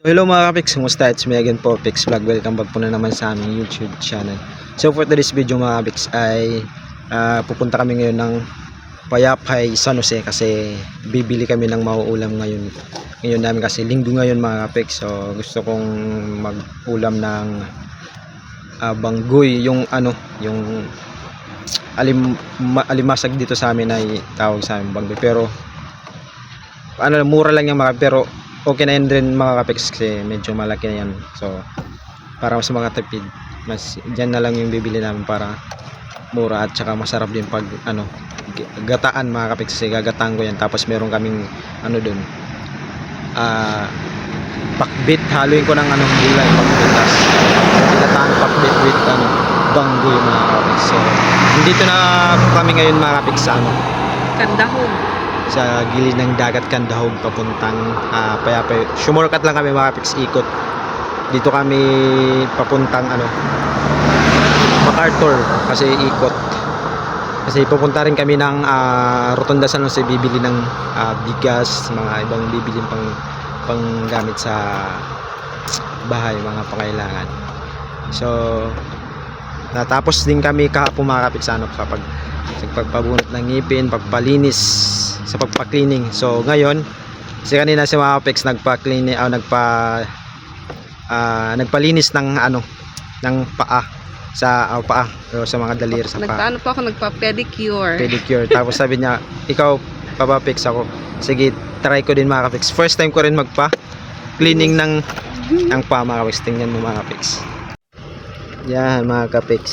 So, hello mga kapiks, kumusta? It's me again po, Pix Vlog. Welcome back po na naman sa aming YouTube channel. So for today's video mga kapiks ay ah, pupunta kami ngayon ng Payapay, San Jose kasi bibili kami ng mauulam ngayon. Ngayon namin kasi linggo ngayon mga kapiks. So gusto kong mag-ulam ng ah, banggoy, yung ano, yung alim, ma- alimasag dito sa amin ay tawag sa amin banggoy. Pero ano, mura lang yung mga pero okay na yun din mga kapex kasi medyo malaki na yan so para sa mga tipid mas dyan na lang yung bibili namin para mura at saka masarap din pag ano gataan mga kapex kasi gagataan ko yan. Tapos meron kaming ano dun ah pakbit. Haluin ko ng ano gulay pakbit. Tas gataan pakbit with ano banggoy mga kapex so dito na kami ngayon mga kapex sa ano. Kandahog. Sa gilid ng dagat Kandahog papuntang ah, Payapay. Sumurkat lang kami mga pics ikot. Dito kami papuntang ano MacArthur kasi ikot. Kasi pupunta rin kami ng ah, Rotonda San Jose bibili ng ah, bigas, mga ibang bibili pang panggamit sa bahay, mga pangailangan. So natapos din kami kahapon mga kapiks ano kapag sa pagpabunot ng ngipin, pagpalinis sa pagpa-cleaning. So ngayon, kasi kanina si mga Apex nagpa-clean ah, nagpa ah, nagpalinis ng ano ng paa sa ah, paa o sa mga daliri sa paa. Nagpaano pa ako nagpa-pedicure. Pedicure. Tapos sabi niya, ikaw papapex ako. Sige, try ko din mga kapex. First time ko rin magpa cleaning ng ng paa mga kapex. Tingnan mo mga kapex. Yan mga kapex.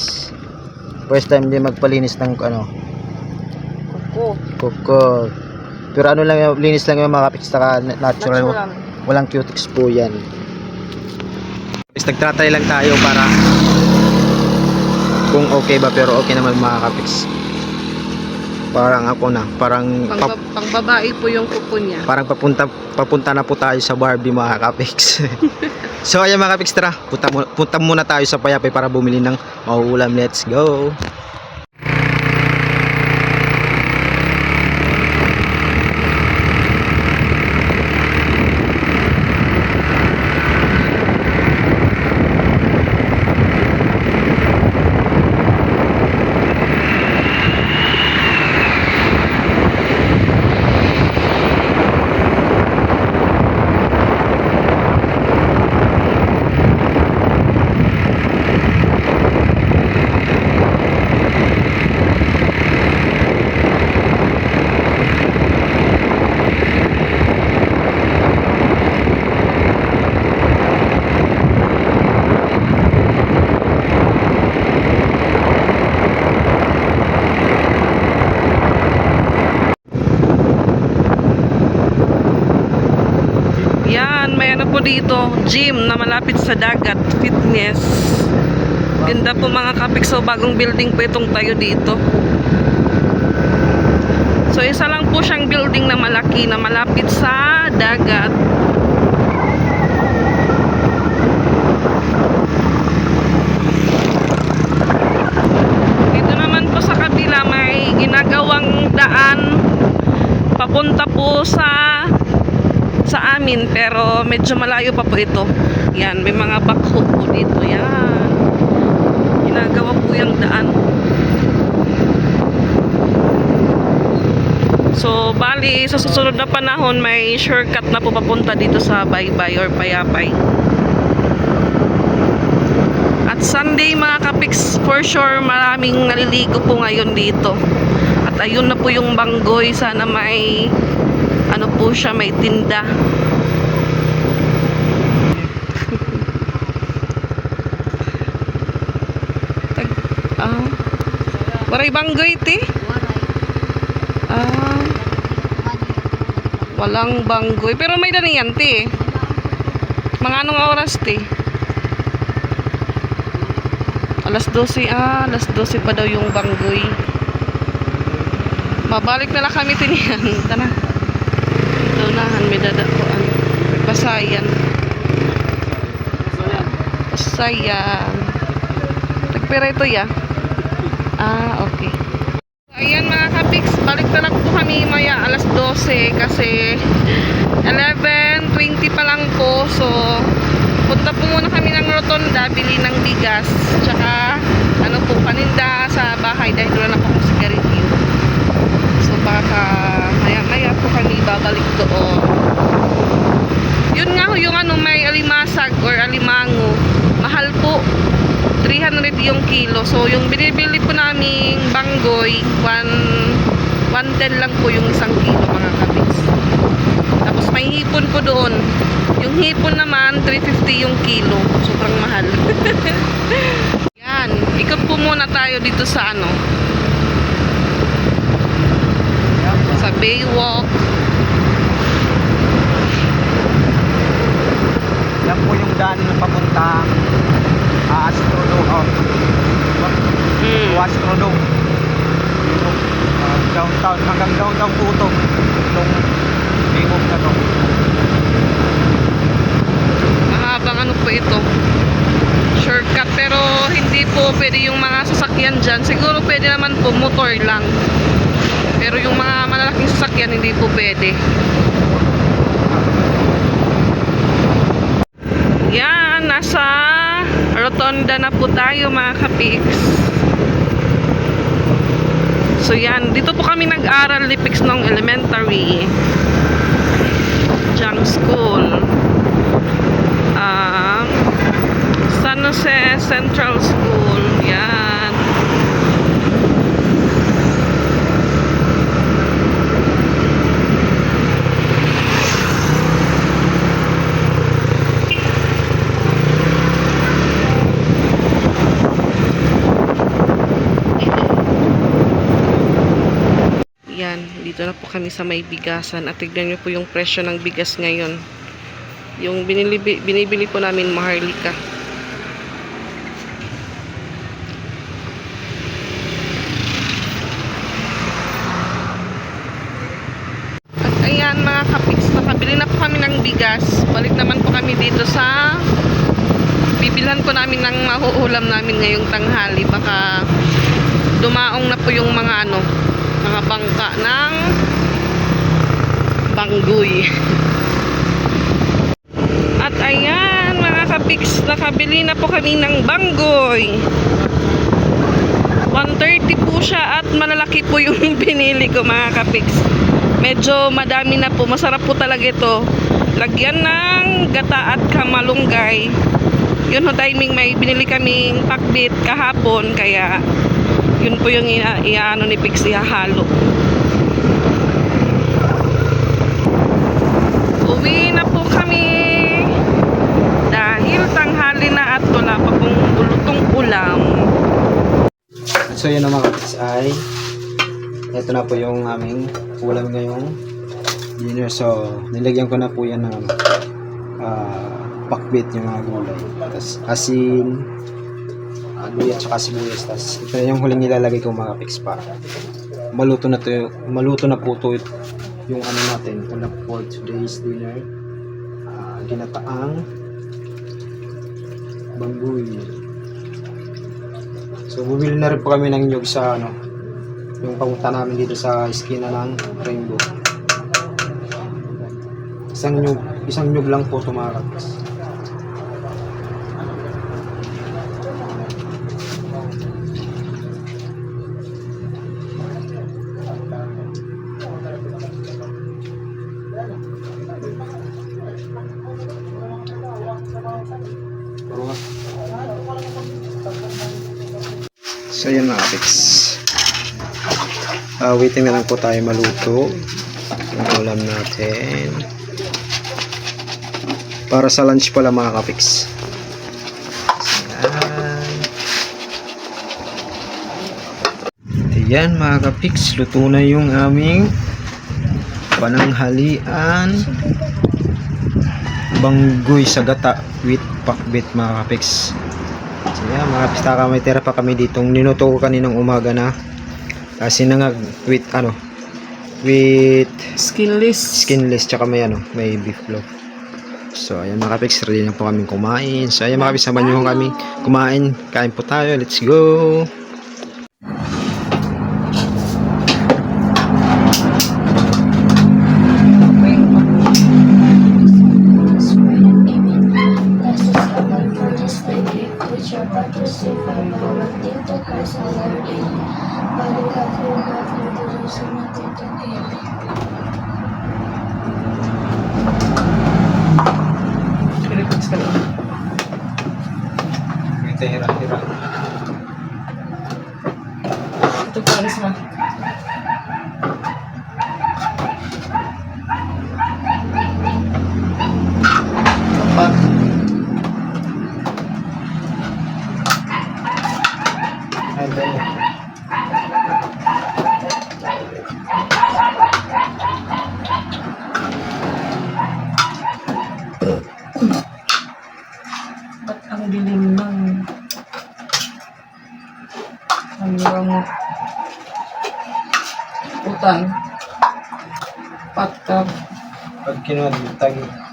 First time din magpalinis ng ano, Kuko. kuko. Pero ano lang yung linis lang yung mga saka natural. Natural. Walang cutics po yan. Tapos nagtatry lang tayo para kung okay ba pero okay naman mga kapex. Parang ako na, parang Pang, pap- pangbabae po yung kuko niya. parang papunta papunta na po tayo sa Barbie mga kapex. so ayan mga kapex tara, punta, punta muna tayo sa Payapay para bumili ng mauulam. Let's go. Yan, may ano po dito, gym na malapit sa dagat, fitness. Ganda po mga kapik. So, bagong building po itong tayo dito. So, isa lang po siyang building na malaki na malapit sa dagat. Dito naman po sa kabila may ginagawang daan papunta po sa sa amin pero medyo malayo pa po ito. Yan, may mga backhoe po dito. Yan. Ginagawa po yung daan. So, bali, sa susunod na panahon, may shortcut na po papunta dito sa Baybay or Payapay. At Sunday, mga kapiks, for sure, maraming naliligo po ngayon dito. At ayun na po yung banggoy. Sana may, po siya, may tinda. Tag, ah, waray banggoy, ti? Ah, walang banggoy. Pero may dani yan, ti. Mga anong oras, ti? Alas 12, ah, alas 12 pa daw yung banggoy. Mabalik na lang kami tinihan. Tana. May dadakuan. Pasayan. Pasayan. Tagpira ito ya. Ah, okay. Ayan mga kapiks, balik na lang po kami maya alas 12 kasi 11.20 pa lang po. So, muna kami ng rotonda, bili ng bigas, tsaka ano po, paninda sa bahay dahil wala na po akong sigarilyo. So baka maya-maya po kami babalik doon. Yun nga ho, yung ano may alimasag or alimango, mahal po. 300 yung kilo. So yung binibili po naming banggoy, 1 110 lang po yung isang kilo mga kabis. Tapos may hipon po doon. Yung hipon naman, 350 yung kilo. Sobrang mahal. Yan. Ikot po muna tayo dito sa ano. Sa Baywalk. Yan po yung daan na papunta uh, Astrodome. Oh, Mm. Astrodome. Dito, ah, downtown, hanggang downtown po ito. Itong Baywalk na to. Mahabang ano po ito. Shortcut pero hindi po pwede yung mga sasakyan dyan. Siguro pwede naman po motor lang. Pero yung mga malalaking sasakyan hindi po pwede. Yan, nasa rotonda na po tayo mga kapiks. So yan, dito po kami nag-aral ni Pix nung elementary. Jang School. Um, San Jose Central School. Yan. Yan, dito na po kami sa may bigasan at tignan nyo po yung presyo ng bigas ngayon. Yung binili, binibili po namin maharlika. At ayan mga kapiks, nakabili na po kami ng bigas. Balik naman po kami dito sa bibilhan po namin ng mahuulam namin ngayong tanghali. Baka dumaong na po yung mga ano, mga bangka ng banggoy. At ayan, mga kapiks, nakabili na po kami ng banggoy. 130 po siya at malalaki po yung binili ko mga kapiks. Medyo madami na po. Masarap po talaga ito. Lagyan ng gata at kamalunggay. Yun ho timing may binili kaming pakbit kahapon kaya yun po yung iaano ni Pix ihahalo. Uwi na po kami dahil tanghali na at wala pa pong bulutong ulam. So yun ang mga kapits ay ito na po yung aming ulam ngayong dinner. So nilagyan ko na po yan ng ah, pakbit yung mga gulay. Tapos asin, uh, luya at saka sibuyas. Tapos ito yung huling nilalagay ko mga kapits pa. Maluto na to, maluto na po to yung ano natin. Ito na for today's dinner. Ah, ginataang bambuy. So, bumili na rin po kami ng nyug sa ano, yung pamunta namin dito sa eskina ng Rainbow. Isang nyug, isang nyug lang po tumakas. Waiting na lang po tayo maluto. Yung ulam natin. Para sa lunch pala mga kapiks. Ayan. Mga kapiks. Luto na yung aming pananghalian. Banggoy sa gata with pakbit mga kapiks. So yan, mga pistaka may tira pa kami ditong ninuto ko kaninang umaga na kasi nangag with ano with Skinless. skinless tsaka may ano may beef loaf. So ayan mga kapiks ready na po kami kumain. So ayan mga kapiks samahan nyo kami kumain. Kain po tayo. Let's go Patkab. Pag kinuha, tagi.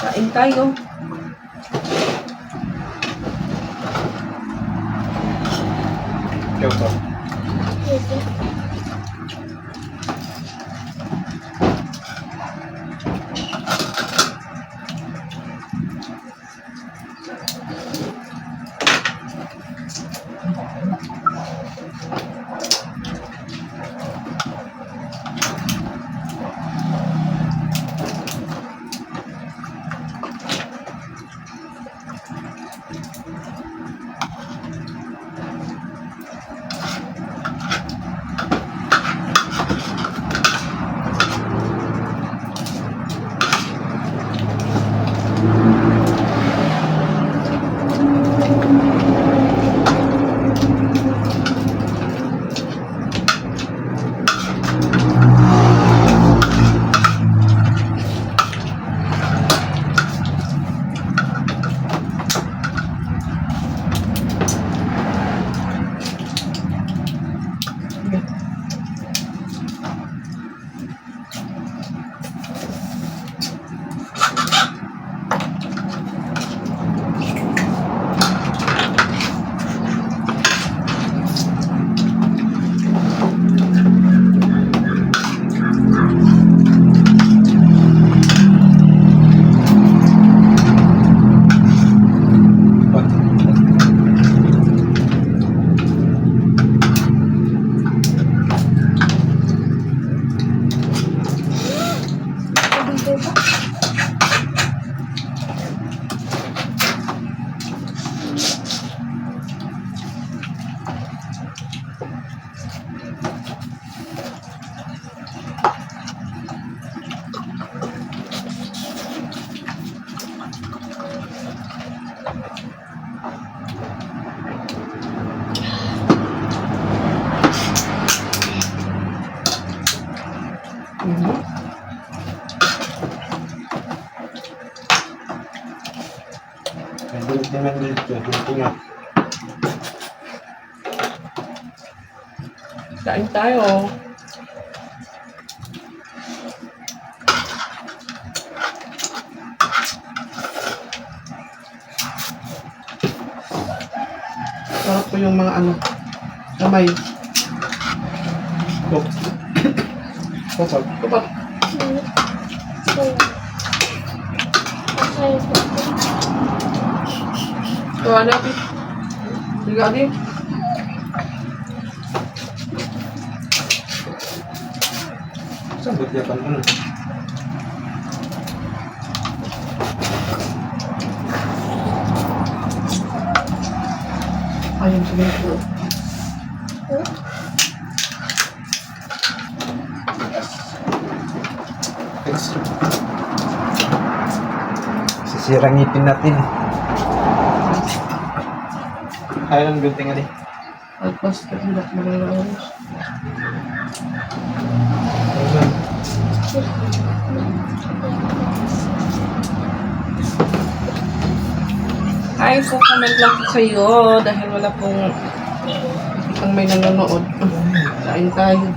Kain tayo. Ang dito. Nga. Kain tayo. Sarap po yung mga ano, kamay. Tok. Kapag. Kapat. Kawa natin. Tiga din. Saan ba diya pa naman? Ayun, sige po. Sisirang ngipin natin. Ayaw ng gunting ali. Tapos, kabilat mo na lang. Ay, po comment lang po kayo dahil wala pong ang may nanonood. Kain tayo.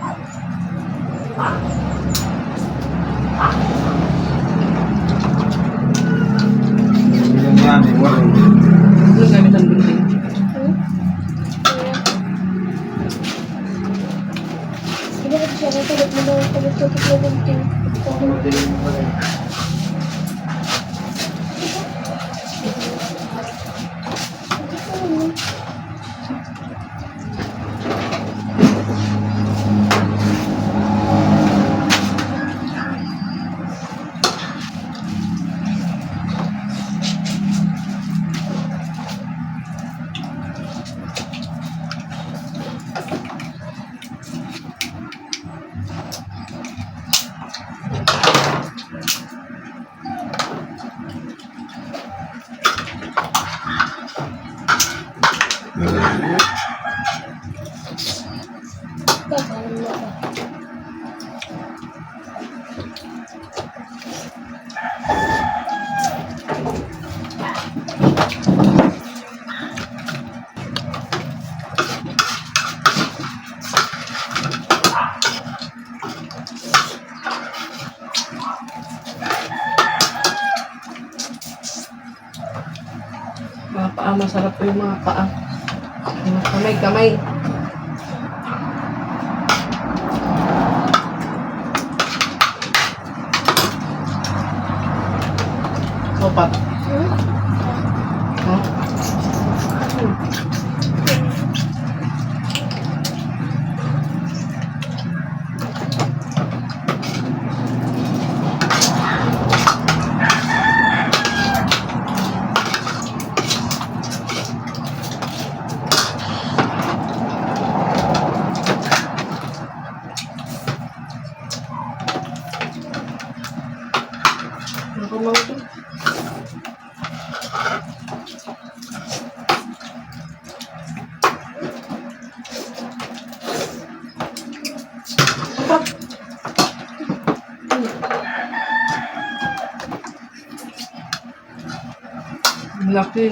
Yung eh, wala. Ano gamit ang building? Hindi ko siya natalit mo daw ako nito ko Mga paa, masarap po yung mga paa. Kamay, kamay. Sopat. Huh? Ako mga ito. Ang Laki.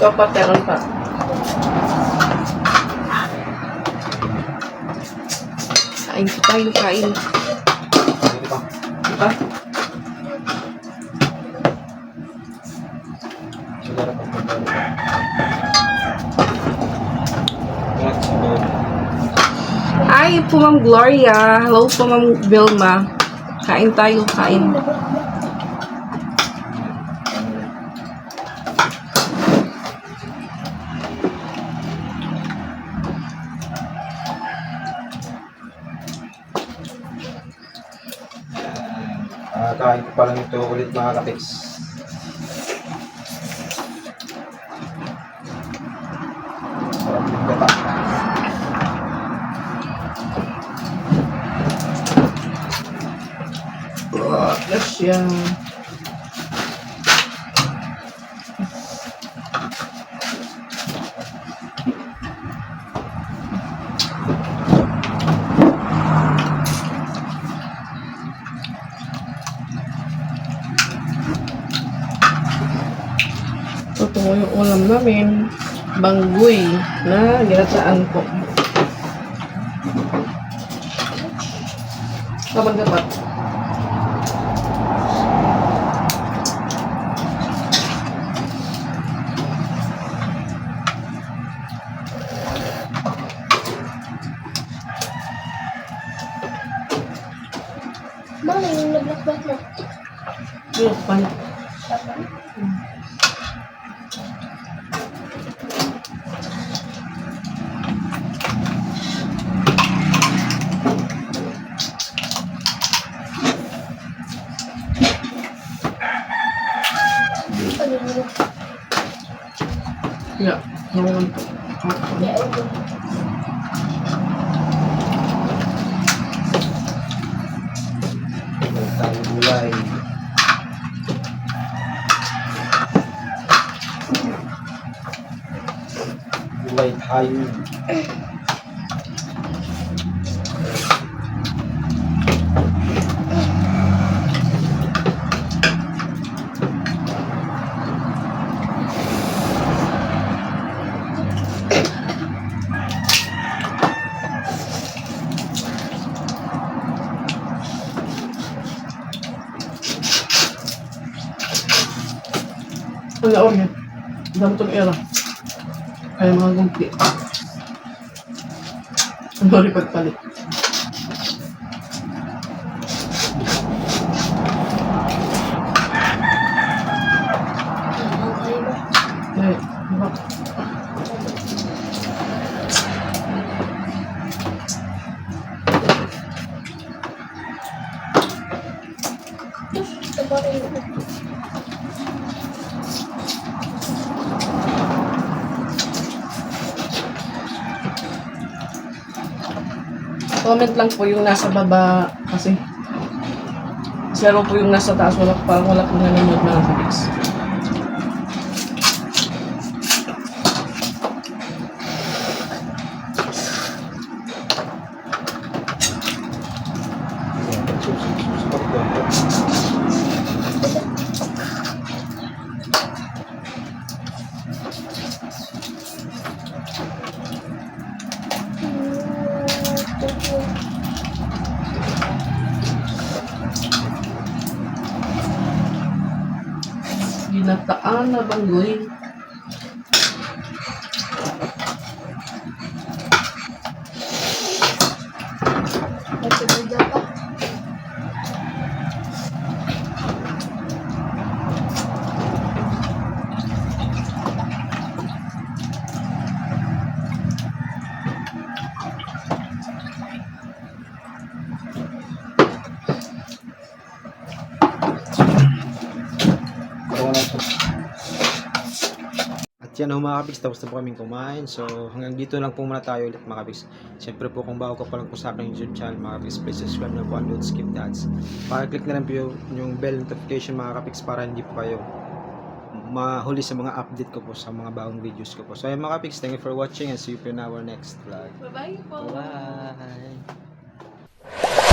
Ikaw pa, teron pa. Kain po tayo, kain. Pa. Diba? Pa pa. Hi po, Ma'am Gloria. Hello po, Ma'am Vilma. Kain tayo, kain. Ito ulit mga katiks. Sarap yung. Ito po yung ulam namin. Banggoy na ginataan po. Kapag dapat. Tayong gulay. Gulay tayo. Ano rin pagpalit? Comment lang po yung nasa baba kasi zero po yung nasa taas. Wala, parang wala po nanonood mga kabis. Ginataan na banggoy. yan ho mga kapiks, tapos na po kaming kumain. So, hanggang dito lang po muna tayo ulit mga kapiks. Siyempre po, kung bago ka pa lang po sa aking YouTube channel mga kapiks, please subscribe na po ang Don't Skip Dads. Pakiclick na lang po yung, bell notification mga kapiks para hindi po kayo mahuli sa mga update ko po sa mga bagong videos ko po. So, ayun mga kapiks, thank you for watching and see you po in our next vlog. Bye-bye po! Bye! -bye. Bye.